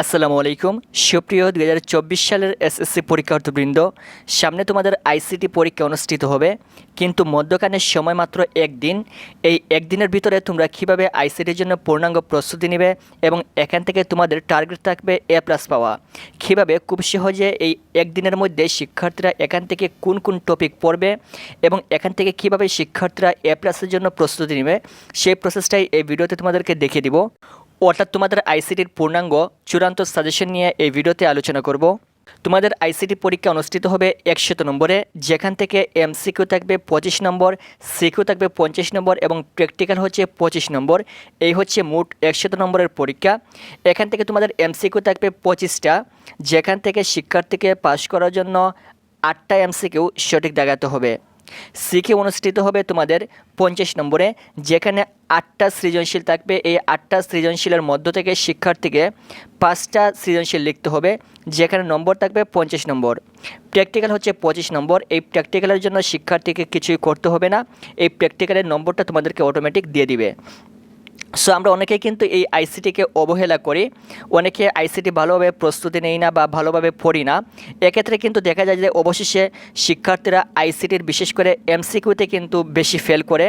আসসালামু আলাইকুম। সুপ্রিয় দুই হাজার চব্বিশ সালের এসএসসি পরীক্ষার্থীবৃন্দ, সামনে তোমাদের আইসিটি পরীক্ষা অনুষ্ঠিত হবে, কিন্তু মধ্যখানের সময় মাত্র একদিন। এই একদিনের ভিতরে তোমরা কীভাবে আইসিটির জন্য পূর্ণাঙ্গ প্রস্তুতি নেবে এবং এখান থেকে তোমাদের টার্গেট থাকবে এ প্লাস পাওয়া। কীভাবে খুব সহজে এই একদিনের মধ্যে শিক্ষার্থীরা এখান থেকে কোন কোন টপিক পড়বে এবং এখান থেকে কীভাবে শিক্ষার্থীরা এ প্লাসের জন্য প্রস্তুতি নেবে, সেই প্রসেসটাই এই ভিডিওতে তোমাদেরকে দেখিয়ে দিব। অর্থাৎ তোমাদের আইসিটির পূর্ণাঙ্গ চূড়ান্ত সাজেশন নিয়ে এই ভিডিওতে আলোচনা করব। তোমাদের আইসিটি পরীক্ষা অনুষ্ঠিত হবে একশত নম্বরে, যেখান থেকে এমসিকিউ থাকবে পঁচিশ নম্বর সিকিউ থাকবে পঞ্চাশ নম্বর এবং প্র্যাকটিক্যাল হচ্ছে পঁচিশ নম্বর। এই হচ্ছে মোট একশত নম্বরের পরীক্ষা। এখান থেকে তোমাদের এমসিকিউ থাকবে পঁচিশটা, যেখান থেকে শিক্ষার্থীকে পাশ করার জন্য আটটা এমসিকিউ সঠিক দেখাতে হবে। সিকে অনুষ্ঠিত হবে তোমাদের পঞ্চাশ নম্বরে, যেখানে আটটা সৃজনশীল থাকবে। এই আটটা সৃজনশীলের মধ্য থেকে শিক্ষার্থীকে পাঁচটা সৃজনশীল লিখতে হবে, যেখানে নম্বর থাকবে পঞ্চাশ নম্বর। প্র্যাকটিক্যাল হচ্ছে পঁচিশ নম্বর। এই প্র্যাকটিক্যালের জন্য শিক্ষার্থীকে কিছুই করতে হবে না। এই প্র্যাকটিক্যালের নম্বরটা তোমাদেরকে অটোমেটিক দিয়ে দিবে। সো আমরা অনেকে কিন্তু এই আইসিটিকে অবহেলা করি। অনেকে আইসিটি ভালোভাবে প্রস্তুতি নেই না বা ভালোভাবে পড়ি না। এক্ষেত্রে কিন্তু দেখা যায় যে, অবশেষে শিক্ষার্থীরা আইসিটির বিশেষ করে এমসিকিউতে কিন্তু বেশি ফেল করে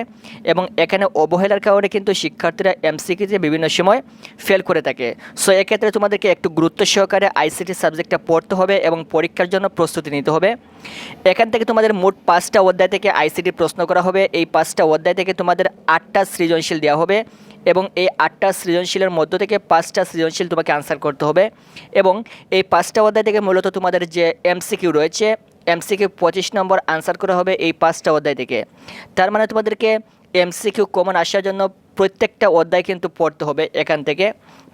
এবং এখানে অবহেলার কারণে কিন্তু শিক্ষার্থীরা এমসিকিউতে বিভিন্ন সময় ফেল করে থাকে। সো এক্ষেত্রে তোমাদেরকে একটু গুরুত্ব সহকারে আইসিটি সাবজেক্টটা পড়তে হবে এবং পরীক্ষার জন্য প্রস্তুতি নিতে হবে। এখান থেকে তোমাদের মোট পাঁচটা অধ্যায় থেকে আইসিটি প্রশ্ন করা হবে। এই পাঁচটা অধ্যায় থেকে তোমাদের আটটা সৃজনশীল দেওয়া হবে। এবং এই আটটা সৃজনশীলের মধ্য থেকে পাঁচটা সৃজনশীল তোমাকে আনসার করতে হবে। এবং এই পাঁচটা অধ্যায় থেকে মূলত তোমাদের যে এমসিকিউ রয়েছে এমসিকিউ পঁচিশ নম্বর আনসার করা হবে এই পাঁচটা অধ্যায় থেকে। তার মানে তোমাদেরকে এমসিকিউ কমন আসার জন্য প্রত্যেকটা অধ্যায় কিন্তু পড়তে হবে এখান থেকে।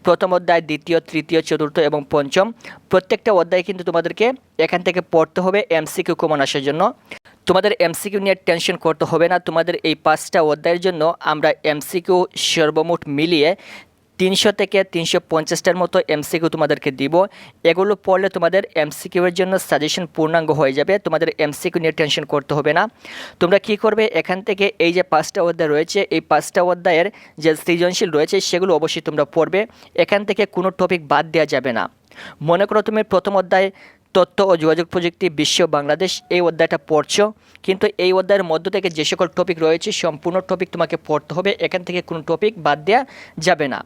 প্রথম অধ্যায়, দ্বিতীয়, তৃতীয়, চতুর্থ এবং পঞ্চম। প্রত্যেকটা অধ্যায় কিন্তু তোমাদেরকে এখান থেকে পড়তে হবে এমসিকিউ কমন আসার জন্য। তোমাদের এমসিকিউ নিয়ে টেনশন করতে হবে না। তোমাদের এই পাঁচটা অধ্যায়ের জন্য আমরা এমসিকিউ সর্বমোট মিলিয়ে তিনশো থেকে তিনশো পঞ্চাশটার মতো এমসিকিউ তোমাদেরকে দিব। এগুলো পড়লে তোমাদের এমসিকিউয়ের জন্য সাজেশন পূর্ণাঙ্গ হয়ে যাবে। তোমাদের এমসিকিউ নিয়ে টেনশন করতে হবে না। তোমরা কি করবে? এখান থেকে এই যে পাঁচটা অধ্যায় রয়েছে, এই পাঁচটা অধ্যায়ের যে সৃজনশীল রয়েছে, সেগুলো অবশ্যই তোমরা পড়বে। এখান থেকে কোনো টপিক বাদ দেওয়া যাবে না। মনে করো তুমি প্রথম অধ্যায় তথ্য ও যোগাযোগ প্রযুক্তি বিশ্ব বাংলাদেশ এই অধ্যায়টা পড়ছ, কিন্তু এই অধ্যায়ের মধ্য থেকে যে সকল টপিক রয়েছে, সম্পূর্ণ টপিক তোমাকে পড়তে হবে। এখান থেকে কোনো টপিক বাদ দেওয়া যাবে না।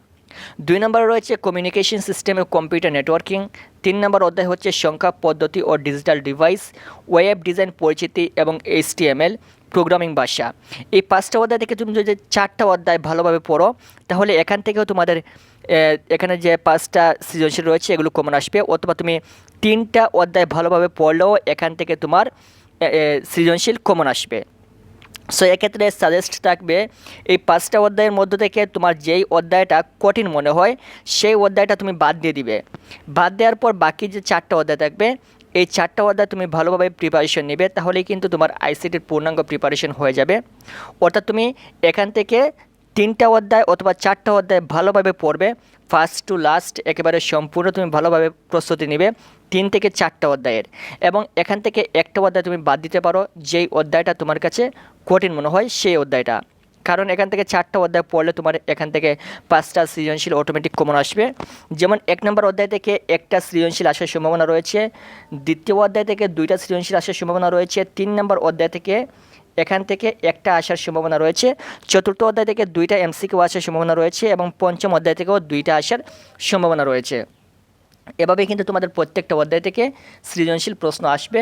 দুই নম্বর রয়েছে কমিউনিকেশন সিস্টেম ও কম্পিউটার নেটওয়ার্কিং তিন নম্বর অধ্যায় হচ্ছে সংখ্যা, পদ্ধতি ও ডিজিটাল ডিভাইস ওয়েব ডিজাইন পরিচিতি এবং এইচটিএমএল প্রোগ্রামিং ভাষা। এই পাঁচটা অধ্যায় থেকে তুমি যদি চারটা অধ্যায় ভালোভাবে পড়ো, তাহলে এখান থেকেও তোমাদের এখানে যে পাঁচটা সৃজনশীল রয়েছে, এগুলো কমন আসবে। অথবা তুমি তিনটা অধ্যায় ভালোভাবে পড়লেও এখান থেকে তোমার সৃজনশীল কমন আসবে। সো এক্ষেত্রে সাজেস্ট থাকবে এই পাঁচটা অধ্যায়ের মধ্য থেকে তোমার যেই অধ্যায়টা কঠিন মনে হয়, সেই অধ্যায়টা তুমি বাদ দিয়ে দিবে। বাদ দেওয়ার পর বাকি যে চারটা অধ্যায় থাকবে, এই চারটা অধ্যায় তুমি ভালোভাবে প্রিপারেশন নেবে, তাহলেই কিন্তু তোমার আইসিটির পূর্ণাঙ্গ প্রিপারেশন হয়ে যাবে। অর্থাৎ তুমি এখান থেকে তিনটা অধ্যায় অথবা চারটা অধ্যায় ভালোভাবে পড়বে। ফার্স্ট টু লাস্ট একেবারে সম্পূর্ণ তুমি ভালোভাবে প্রস্তুতি নেবে তিন থেকে চারটা অধ্যায়ের। এবং এখান থেকে একটা অধ্যায় তুমি বাদ দিতে পারো, যেই অধ্যায়টা তোমার কাছে কঠিন মনে হয় সেই অধ্যায়টা। কারণ এখান থেকে চারটা অধ্যায় পড়লে তোমার এখান থেকে পাঁচটা সৃজনশীল অটোমেটিক কমন আসবে। যেমন এক নম্বর অধ্যায় থেকে একটা সৃজনশীল আসার সম্ভাবনা রয়েছে। দ্বিতীয় অধ্যায় থেকে দুইটা সৃজনশীল আসার সম্ভাবনা রয়েছে। তিন নম্বর অধ্যায় থেকে এখান থেকে একটা আসার সম্ভাবনা রয়েছে। চতুর্থ অধ্যায় থেকে দুইটা এমসিকিউ আসার সম্ভাবনা রয়েছে এবং পঞ্চম অধ্যায় থেকেও দুইটা আসার সম্ভাবনা রয়েছে। এভাবে কিন্তু তোমাদের প্রত্যেকটা অধ্যায় থেকে সৃজনশীল প্রশ্ন আসবে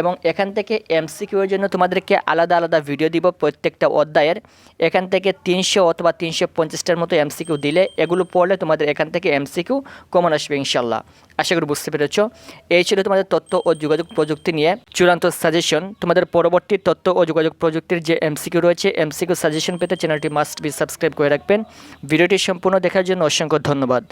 এবং এখান থেকে এমসিকিউর জন্য তোমাদেরকে আলাদা আলাদা ভিডিও দিব প্রত্যেকটা অধ্যায়ের। এখান থেকে তিনশো অথবা তিনশো পঞ্চাশটার মতো এমসিকিউ দিলে এগুলো পড়লে তোমাদের এখান থেকে এমসিকিউ কমন আসবে ইনশাল্লাহ আশা করি বুঝতে পেরেছ। এই ছিল তোমাদের তথ্য ও যোগাযোগ প্রযুক্তি নিয়ে চূড়ান্ত সাজেশন তোমাদের পরবর্তী তথ্য ও যোগাযোগ প্রযুক্তির যে এমসিকিউ রয়েছে এমসিকিউ সাজেশন পেতে চ্যানেলটি মাস্ট বি সাবস্ক্রাইব করে রাখবেন। ভিডিওটি সম্পূর্ণ দেখার জন্য অসংখ্য ধন্যবাদ।